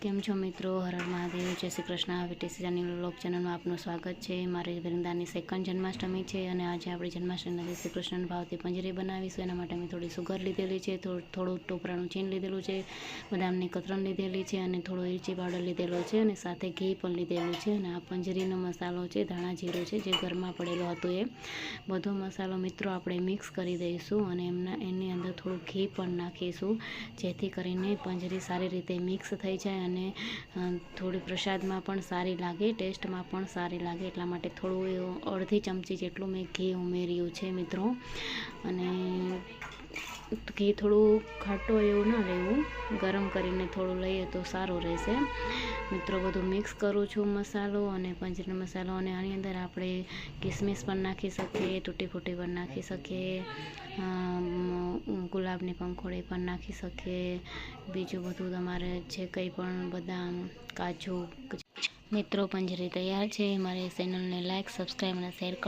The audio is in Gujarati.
કેમ છો મિત્રો? હર મહાદેવ. જય શ્રી કૃષ્ણ. હવે ટેસીજાની લોક ચેનલમાં આપનું સ્વાગત છે. મારી વૃંદાની સેકન્ડ જન્માષ્ટમી છે અને આજે આપણે જન્માષ્ટમીના દિવસે કૃષ્ણ ભાવથી પંજરી બનાવીશું. એના માટે મેં થોડી સુગર લીધેલી છે, થોડું ટોપરાનું ચીન લીધેલું છે, બદામની કતરણ લીધેલી છે અને થોડો ઇરચી પાવડર લીધેલો છે અને સાથે ઘી પણ લીધેલું છે અને આ પંજરીનો મસાલો છે, ધાણા જીરું છે, જે ઘરમાં પડેલો હતો એ. બધો મસાલો મિત્રો આપણે મિક્સ કરી દઈશું અને એમના, એની અંદર થોડું ઘી પણ નાખીશું, જેથી કરીને પંજરી સારી રીતે મિક્સ થઈ જાય અને થોડી પ્રસાદમાં પણ સારી લાગે, ટેસ્ટમાં પણ સારી લાગે, એટલા માટે થોડું અડધી ચમચી જેટલું મેં ઘી ઉમેર્યું છે મિત્રો. અને ઘી થોડું ખાટું એવું ન લેવું. ગરમ કરીને થોડું લઈએ તો સારું રહેશે. મિત્રો, બધું મિક્સ કરું છું મસાલો અને પંજરીનો મસાલો અને આની અંદર આપણે કિસમિસ પણ નાખી શકીએ, તૂટી ફૂટી પણ નાખી શકીએ ગુલાબની પંખોડી પણ નાખી શકીએ. બીજું બધું તમારે જે કંઈ પણ બદામ, કાજુ મિત્રો, પંજરી તૈયાર છે. મારી ચેનલને લાઈક સબસ્ક્રાઈબ અને શેર